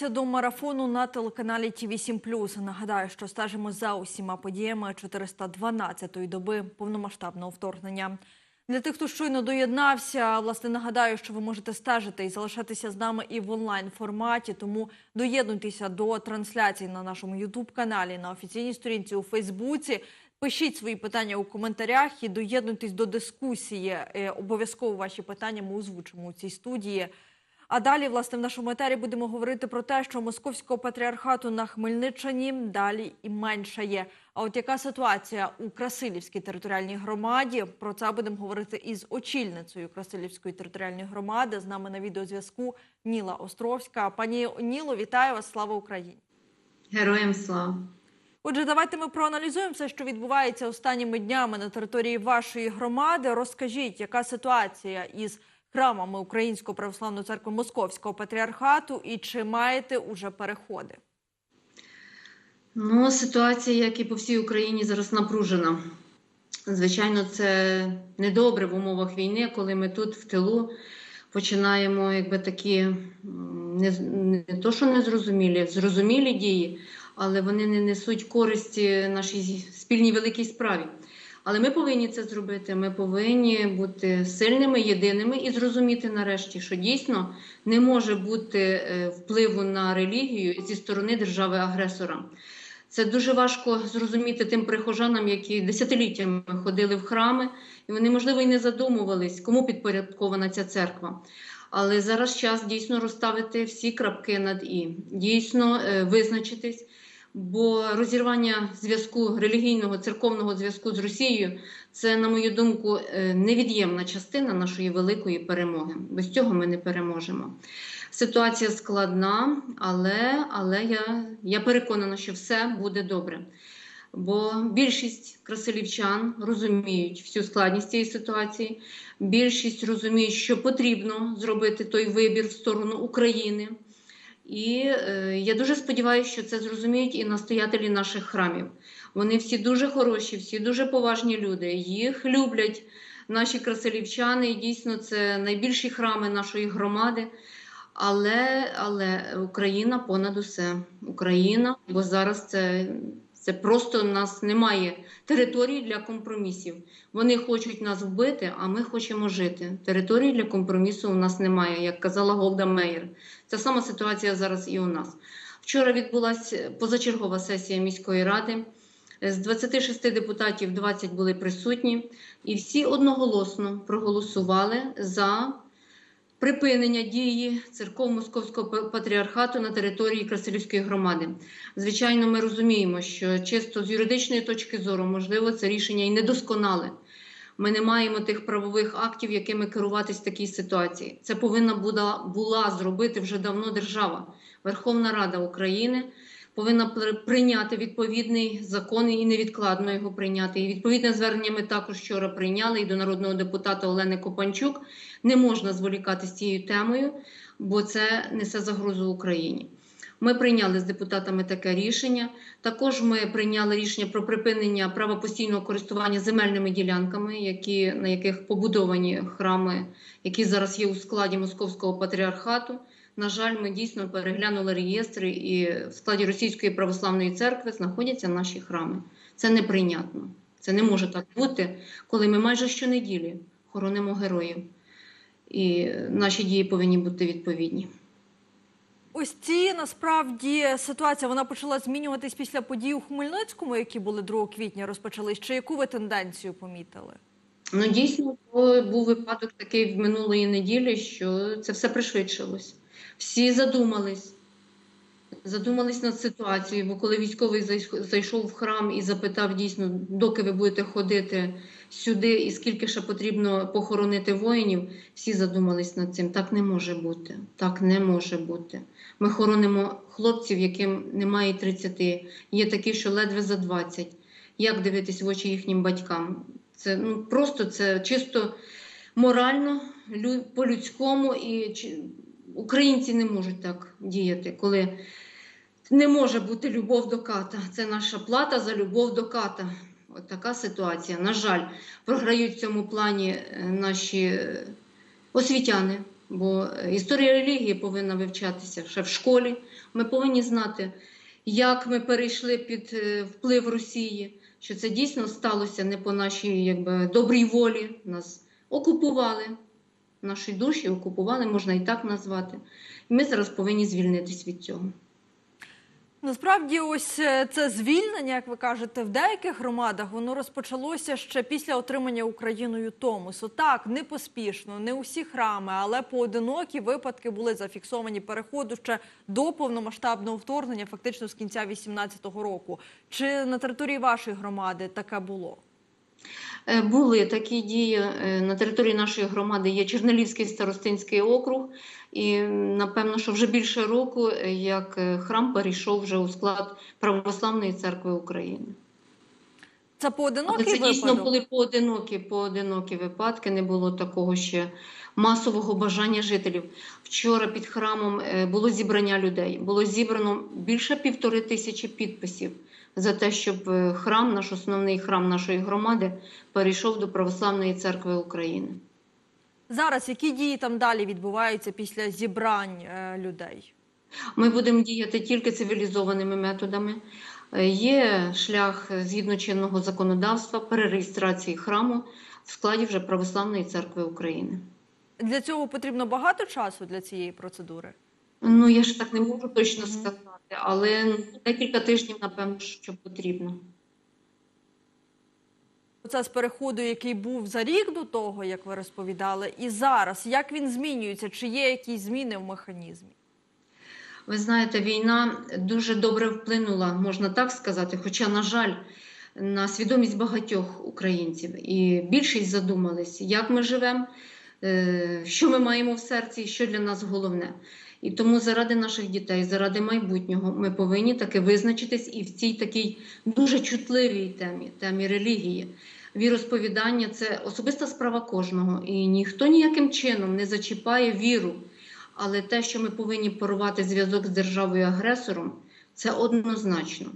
До марафону на телеканалі ТІВІ 7 Нагадаю, що стежимо за усіма подіями 412-ї доби повномасштабного вторгнення. Для тих, хто щойно доєднався, власне, нагадаю, що ви можете стежити і залишатися з нами і в онлайн форматі. Тому доєднуйтеся до трансляції на нашому Ютуб каналі, на офіційній сторінці у Фейсбуці. Пишіть свої питання у коментарях і доєднуйтесь до дискусії. Е, Обов'язково ваші питання ми озвучимо у цій студії. А далі, власне, в нашому етері будемо говорити про те, що московського патріархату на Хмельниччині далі і меншає. А от яка ситуація у Красилівській територіальній громаді? Про це будемо говорити із очільницею Красилівської територіальної громади. З нами на відеозв'язку Ніла Островська. Пані Ніло, вітаю вас! Слава Україні! Героям слава! Отже, давайте ми проаналізуємо все, що відбувається останніми днями на території вашої громади. Розкажіть, яка ситуація із храмами Української православної церкви Московського патріархату і чи маєте уже переходи? Ну, ситуація, як і по всій Україні, зараз напружена. Звичайно, це недобре в умовах війни, коли ми тут в тилу починаємо, якби такі не, не то, що незрозумілі, зрозумілі дії, але вони не несуть користі нашій спільній великій справі. Але ми повинні це зробити. Ми повинні бути сильними, єдиними і зрозуміти нарешті, що дійсно не може бути е, впливу на релігію зі сторони держави-агресора. Це дуже важко зрозуміти тим прихожанам, які десятиліттями ходили в храми, і вони, можливо, і не задумувались, кому підпорядкована ця церква. Але зараз час дійсно розставити всі крапки над і, дійсно е, визначитись, бо розірвання зв'язку релігійного церковного зв'язку з Росією це, на мою думку, е, невід'ємна частина нашої великої перемоги. Без цього ми не переможемо. Ситуація складна, але, але я, я переконана, що все буде добре. Бо більшість красилівчан розуміють всю складність цієї ситуації, більшість розуміють, що потрібно зробити той вибір в сторону України. І е, я дуже сподіваюся, що це зрозуміють і настоятелі наших храмів. Вони всі дуже хороші, всі дуже поважні люди. Їх люблять наші краселівчани. І дійсно, це найбільші храми нашої громади. Але, але Україна понад усе. Україна, бо зараз це, це просто у нас немає території для компромісів. Вони хочуть нас вбити, а ми хочемо жити. Території для компромісу у нас немає, як казала Голда Меєр. Ця сама ситуація зараз і у нас. Вчора відбулася позачергова сесія міської ради. З 26 депутатів 20 були присутні, і всі одноголосно проголосували за припинення дії церков Московського патріархату на території Красилівської громади. Звичайно, ми розуміємо, що чисто з юридичної точки зору, можливо, це рішення і недосконале. Ми не маємо тих правових актів, якими керуватись в такій ситуації. Це повинна була, була зробити вже давно держава, Верховна Рада України. Повинна прийняти відповідний закон і невідкладно його прийняти. І відповідне звернення ми також вчора прийняли і до народного депутата Олени Копанчук. Не можна зволікати з цією темою, бо це несе загрозу Україні. Ми прийняли з депутатами таке рішення. Також ми прийняли рішення про припинення права постійного користування земельними ділянками, які, на яких побудовані храми, які зараз є у складі Московського патріархату. На жаль, ми дійсно переглянули реєстри, і в складі Російської православної церкви знаходяться наші храми. Це неприйнятно. Це не може так бути, коли ми майже щонеділі хоронимо героїв. І наші дії повинні бути відповідні. Ось ці насправді ситуація вона почала змінюватись після подій у Хмельницькому, які були 2 квітня, розпочались. Чи яку ви тенденцію помітили? Ну, дійсно, був випадок такий в минулої неділі, що це все пришвидшилось. Всі задумались, задумались над ситуацією, бо коли військовий зайшов в храм і запитав дійсно, доки ви будете ходити сюди, і скільки ще потрібно похоронити воїнів, всі задумались над цим. Так не може бути. Так не може бути. Ми хоронимо хлопців, яким немає 30, є такі, що ледве за 20. Як дивитись в очі їхнім батькам? Це ну просто це чисто морально, по-людському і Українці не можуть так діяти, коли не може бути любов до ката. Це наша плата за любов до ката. От така ситуація. На жаль, програють в цьому плані наші освітяни. Бо е, історія релігії повинна вивчатися ще в школі. Ми повинні знати, як ми перейшли під е, вплив Росії, що це дійсно сталося не по нашій якби, добрій волі. Нас окупували, наші душі окупували, можна і так назвати. І ми зараз повинні звільнитись від цього. Насправді, ось е, це звільнення, як ви кажете, в деяких громадах воно розпочалося ще після отримання Україною Томосу. Так, не поспішно, не усі храми, але поодинокі випадки були зафіксовані переходу ще до повномасштабного вторгнення, фактично з кінця 2018 року. Чи на території вашої громади таке було? Е, Були такі дії Е, на території нашої громади. Є Чернелівський старостинський округ, і напевно, що вже більше року, е, як храм перейшов вже у склад Православної церкви України. Це Але поодинокий це дійсно були поодинокі, поодинокі випадки. Не було такого ще масового бажання жителів. Вчора під храмом е, було зібрання людей. Було зібрано більше півтори тисячі підписів за те, щоб е, храм, наш основний храм нашої громади, перейшов до Православної церкви України. Зараз які дії там далі відбуваються після зібрань е, людей? Ми будемо діяти тільки цивілізованими методами. Е, Є шлях згідно чинного законодавства перереєстрації храму в складі вже Православної церкви України. Для цього потрібно багато часу для цієї процедури. Ну, я ж так не можу точно сказати, але ну, декілька тижнів, напевно, що потрібно. Процес переходу, який був за рік до того, як ви розповідали, і зараз як він змінюється? Чи є якісь зміни в механізмі? Ви знаєте, війна дуже добре вплинула, можна так сказати, хоча, на жаль, на свідомість багатьох українців. І більшість задумались, як ми живемо, е, що ми маємо в серці, і що для нас головне. І тому заради наших дітей, заради майбутнього, ми повинні таки визначитись і в цій такій дуже чутливій темі, темі релігії. Віросповідання це особиста справа кожного, і ніхто ніяким чином не зачіпає віру. Але те, що ми повинні порвати зв'язок з державою агресором, це однозначно.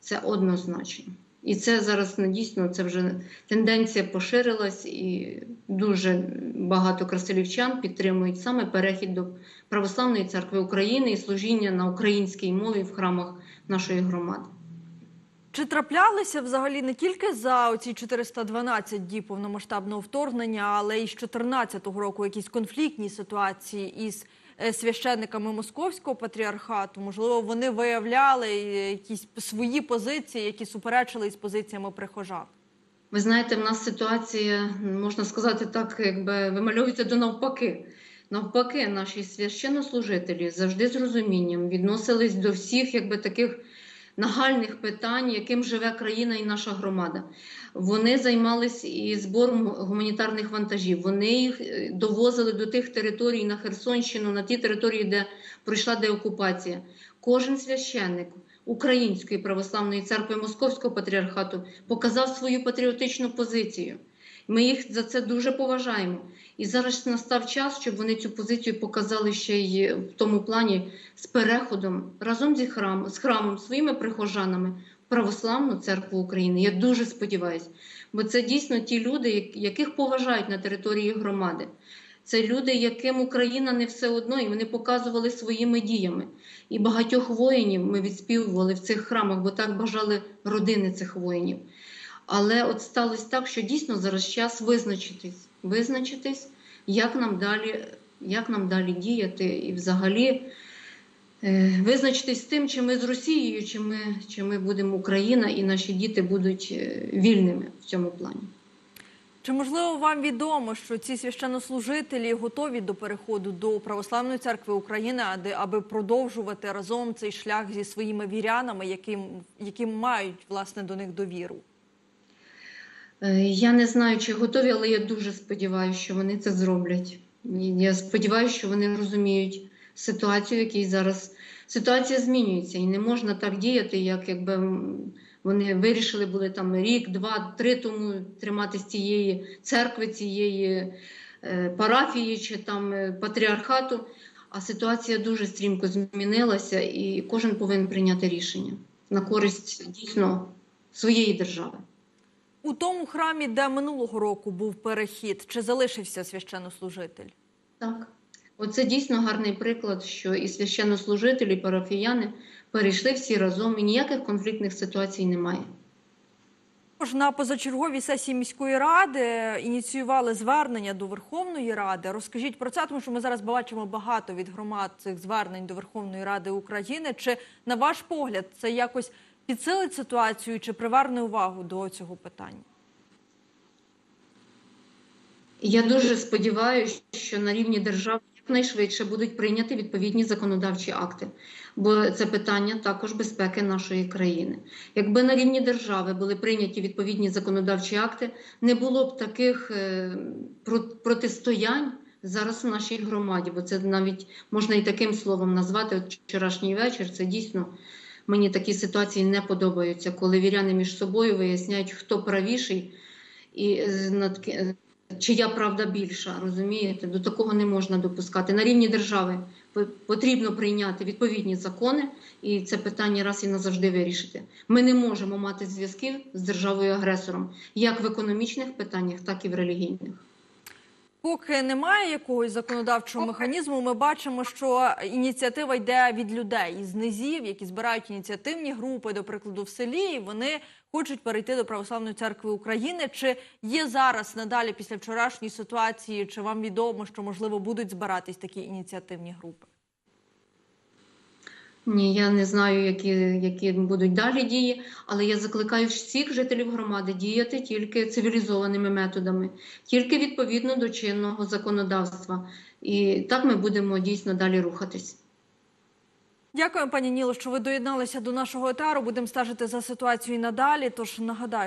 Це однозначно. І це зараз ну, дійсно це вже тенденція поширилась, і дуже багато красилівчан підтримують саме перехід до Православної церкви України і служіння на українській мові в храмах нашої громади. Чи траплялися взагалі не тільки за оці 412 діб повномасштабного вторгнення, але й з 2014 року якісь конфліктні ситуації із священниками московського патріархату? Можливо, вони виявляли е, якісь свої позиції, які суперечили із позиціями прихожан? Ви знаєте, в нас ситуація, можна сказати так, якби вимальовується до навпаки. Навпаки, наші священнослужителі завжди з розумінням відносились до всіх якби, таких нагальних питань, яким живе країна і наша громада. Вони займались і збором гуманітарних вантажів. Вони їх е, довозили до тих територій на Херсонщину, на ті території, де пройшла деокупація. Кожен священник Української православної церкви Московського патріархату показав свою патріотичну позицію. Ми їх за це дуже поважаємо. І зараз настав час, щоб вони цю позицію показали ще й в тому плані з переходом разом зі храмом, з храмом, своїми прихожанами в Православну церкву України. Я дуже сподіваюся, бо це дійсно ті люди, яких поважають на території громади. Це люди, яким Україна не все одно, і вони показували своїми діями. І багатьох воїнів ми відспівували в цих храмах, бо так бажали родини цих воїнів. Але от сталося так, що дійсно зараз час визначитись, визначитись, як нам далі, як нам далі діяти, і взагалі е, визначитись з тим, чи ми з Росією, чи ми, чи ми будемо Україна, і наші діти будуть е, вільними в цьому плані. Чи можливо вам відомо, що ці священнослужителі готові до переходу до Православної церкви України, аби- аби продовжувати разом цей шлях зі своїми вірянами, яким, яким мають власне до них довіру? Е, Я не знаю, чи готові, але я дуже сподіваюся, що вони це зроблять. Я сподіваюся, що вони розуміють ситуацію, в зараз ситуація змінюється, і не можна так діяти, як якби вони вирішили були там рік, два, три тому триматись цієї церкви, цієї е, парафії чи там е, патріархату. А ситуація дуже стрімко змінилася, і кожен повинен прийняти рішення на користь дійсно своєї держави. У тому храмі, де минулого року був перехід, чи залишився священнослужитель? Так, Оце дійсно гарний приклад, що і священнослужителі, і парафіяни перейшли всі разом, і ніяких конфліктних ситуацій немає. Також на позачерговій сесії міської ради ініціювали звернення до Верховної Ради. Розкажіть про це, тому що ми зараз бачимо багато від громад цих звернень до Верховної Ради України. Чи на ваш погляд це якось підсилить ситуацію чи приверне увагу до цього питання? Я дуже сподіваюся, що на рівні держави якнайшвидше будуть прийняті відповідні законодавчі акти, бо це питання також безпеки нашої країни. Якби на рівні держави були прийняті відповідні законодавчі акти, не було б таких е, протистоянь зараз в нашій громаді, бо це навіть можна і таким словом назвати. От вчорашній вечір це дійсно. Мені такі ситуації не подобаються, коли віряни між собою виясняють, хто правіший і чия правда більша, розумієте? До такого не можна допускати. На рівні держави потрібно прийняти відповідні закони і це питання раз і назавжди вирішити. Ми не можемо мати зв'язків з державою-агресором як в економічних питаннях, так і в релігійних. Поки немає якогось законодавчого механізму, ми бачимо, що ініціатива йде від людей із низів, які збирають ініціативні групи, до прикладу, в селі, і вони хочуть перейти до Православної церкви України. Чи є зараз надалі після вчорашньої ситуації, чи вам відомо, що можливо будуть збиратись такі ініціативні групи? Ні, я не знаю, які, які будуть далі дії, але я закликаю всіх жителів громади діяти тільки цивілізованими методами, тільки відповідно до чинного законодавства. І так ми будемо дійсно далі рухатись. Дякую, пані Ніло, що ви доєдналися до нашого етару. Будемо стежити за ситуацією надалі. Тож нагадаю,